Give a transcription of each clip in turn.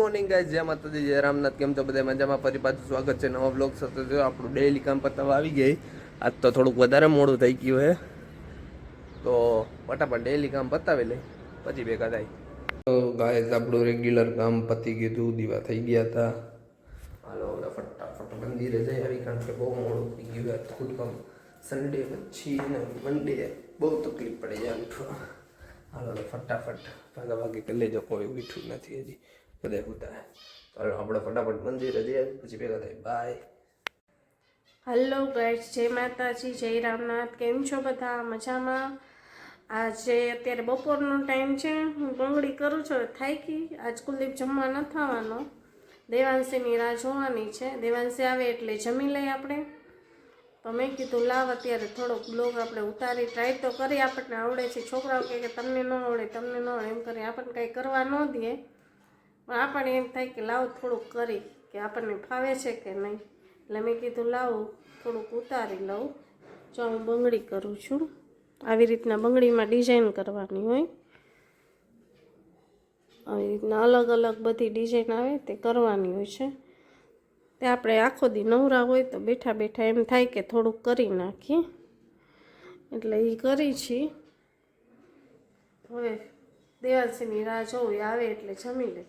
Morning guys જય માતાજી, જય રામનાથ. કેમ તો બધા? મજામાં? ફરી પાછું સ્વાગત છે નવા બ્લોગ સાથે. જો, આપણું ડેઈલી કામ પતાવવા આવી ગઈ. આજ તો થોડુંક વધારે મોડું થઈ ગયું હે. તો ફટાફટ ડેઈલી કામ પતાવી લઈ. પછી ભેગા થાય. તો ગાઈઝ આપણું રેગ્યુલર કામ પતી ગયું દીવા થઈ ગયા હતા. હાલો, હવે ફટાફટ મંદિરે જઈ આવી, કારણ કે બહુ મોડું થઈ ગયું થોડું કામ સન્ડે પછી મંડે બહુ તકલીફ પડે છે ઉઠવા હાલો, ફટાફટ ભાગા ભાગી કરી લેજો. કોઈ ઉઠ્યું નથી હજી. બધા ઉતા ચાલો, આપણે ફટાફટ મંદિરે જઈએ, પછી ભેગા થાય. બાય હલો ગાઈડ જય માતાજી, જય રામનાથ. કેમ છો બધા? મજામાં? આજે અત્યારે બપોરનો ટાઈમ છે, હું બંગડી કરું છું. થાકી આજ કુલદીપ જમવા ન થવાનો. દેવાંશીની રાહ જોવાની છે. દેવાંશી આવે એટલે જમી લઈએ આપણે. તો મેં કીધું, લાવ અત્યારે થોડોક બ્લોગ આપણે ઉતારી ટ્રાય તો કરી. આપણને આવડે છે. છોકરાઓ કે તમને ન આવડે, તમને ન આવડે. એમ કરી આપણને કાંઈ કરવા ન દે. પણ આપણને એમ થાય કે લાવ થોડુંક કરી કે આપણને ફાવે છે કે નહીં. એટલે મેં કીધું, લાવું થોડુંક ઉતારી લઉં. જો હું બંગડી કરું છું. આવી રીતના બંગડીમાં ડિઝાઇન કરવાની હોય. આવી રીતના અલગ અલગ બધી ડિઝાઇન આવે તે કરવાની હોય છે. તે આપણે આખો દી નવરા હોય તો બેઠા બેઠા એમ થાય કે થોડુંક કરી નાખીએ. એટલે એ કરી છીએ હવે દેવાસીની રાહ જોવી આવે એટલે જમી લે.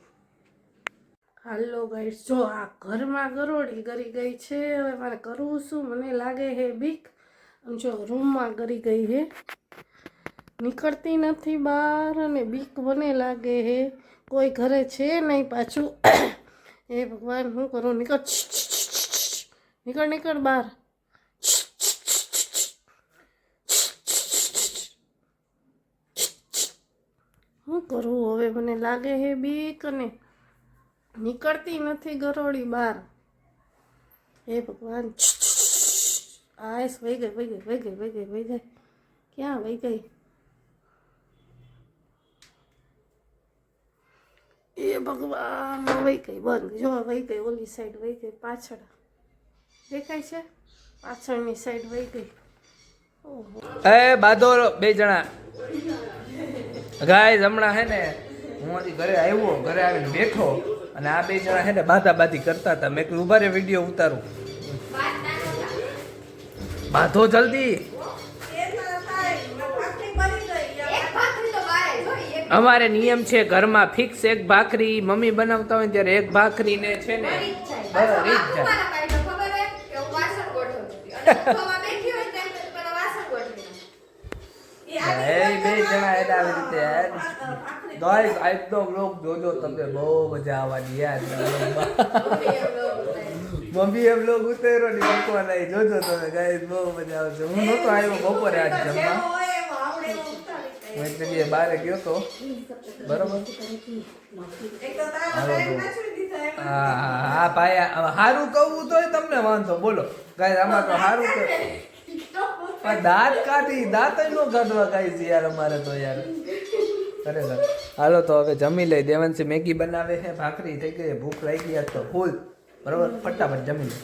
હાલો ગાઈડ જો આ ઘરમાં ગરોળી ગરી ગઈ છે, હવે મારે કરવું શું? મને લાગે હે બીક. જો રૂમમાં ગરી ગઈ હે. નીકળતી નથી બહાર અને બીક મને લાગે હે. કોઈ ઘરે છે નહીં પાછું? હે ભગવાન, હું કરું? નીકળ. નીકળ નીકળ બહાર. શું કરું? હવે મને લાગે હે બીક અને નીકળતી નથી ગરોળી બહાર હે ભગવાન આયસ વહી ગઈ વહી ગઈ વહી ગઈ વહી ગઈ વહી ગઈ. ક્યાં વહી ગઈ? એ ભગવાન વહી ગઈ, બંધ. જો વહી ગઈ, ઓલી સાઈડ વહી ગઈ, પાછળ. દેખાય છે? પાછળની સાઈડ વહી ગઈ. એ બાદોરો બે જણા. ગાય હમણાં હે ને, હું ઘરે આવ્યો, ઘરે આવીને બેઠો. અને આ બે જણા હે ને બાધા બાધી કરતા હતા. મેં ઊભા રે વીડિયો ઉતારું. બાંધો જલ્દી. અમારે નિયમ છે ઘરમાં ફિક્સ એક ભાખરી મમ્મી બનાવતા હોય ત્યારે એક ભાખરી ને છે. ને બરાબર રીત જાય બે જણા આવી રીતે ગાઈસ આજનો બ્લોગ જોજો તમને બહુ મજા આવવાની યાર. મમ્મી એ બ્લોગ ઉતર્યો ને નહીં જોજો તમે ગાઈસ બહુ મજા આવશે. હું નહોતો આવ્યો બપોરે આજ જમવા. હું એક જગ્યાએ બહાર ગયો તો. બરોબર? હા હા હા પાયા સારું કહું તોય તમને વાંધો બોલો. ગાઈસ આમાં તો સારું કે દાંત કાઢી દાંત નો કાઢવા કાંઈ છે યાર અમારે તો યાર. ખરેખર હાલો, તો હવે જમી લઈ. દેવાંશી મેગી બનાવે છે, ભાખરી થઈ ગઈ ભૂખ લાગી આજ તો ફૂલ. બરોબર? ફટાફટ જમી લે.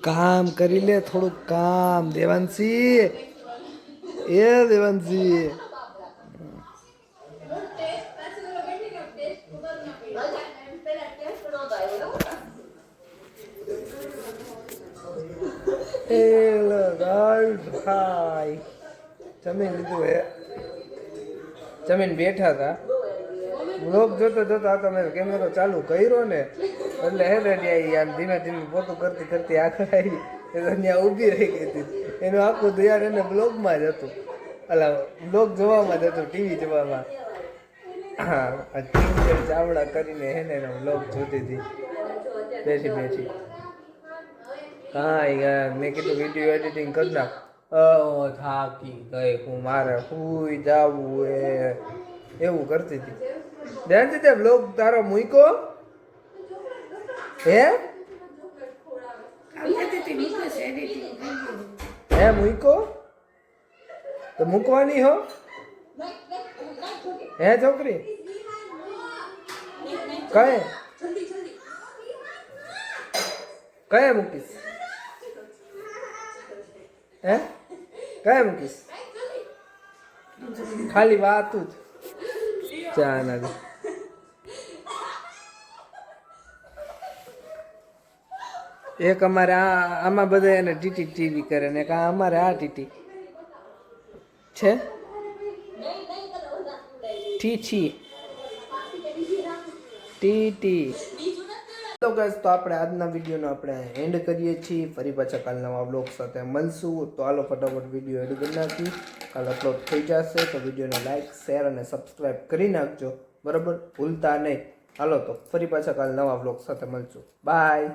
કામ કરી લે, થોડુંક કામ. દેવાંશી એ દેવાંશી હેલો ગાઈસ હાય જમીન લીધું હે જમીન બેઠા હતા વ્લોગ જોતો જોતો આ તમે કેમેરો ચાલુ કર્યો ને એટલે હે રેડી આવી આમ ધીમે ધીમે પોતું કરતી કરતી આગળ આવી એટલે ઊભી રહી ગઈ હતી એનું આખું ધ્યાન એને બ્લોગમાં જ હતું. અલા બ્લોગ જોવામાં જ હતું ટીવી જોવામાં. હા ટીવી ચાવડા કરીને હેને એનો બ્લોગ જોતી હતી. બેઠી બેઠી. હા મેં કીધું વીડિયો એડિટિંગ કરી નાખ. ઓ થાકી ગઈ, હું મારે હુઈ જાવું એ. એવું કરતી હતી. ધ્યાનથી તે બ્લોગ તારો મૂક્યો? હે? હે મૂક્યો તો મૂકવાની હો. હે, છોકરી? કયે કયે મૂકીશ? હે? કયે મૂકીશ? ખાલી વાતું જ. ચા એક અમારે આ આમાં બધા એને ટીટી ટીવી કરે ને એક અમારે આ ટીટી. છે? T TT. તો guys, તો આપણે આજના વિડીયોનો આપણે એન્ડ કરીએ છીએ. ફરી પાછા કાલ નવા બ્લોગ સાથે મળશું. તો હાલો ફટાફટ વીડિયો એડ કરી નાખી કાલ અપલોડ થઈ જશે તો વિડીયોને લાઇક શેર અને સબસ્ક્રાઈબ કરી નાખજો. બરાબર? ભૂલતા નહીં. હાલો તો ફરી પાછા કાલ નવા બ્લોગ સાથે મળશું. બાય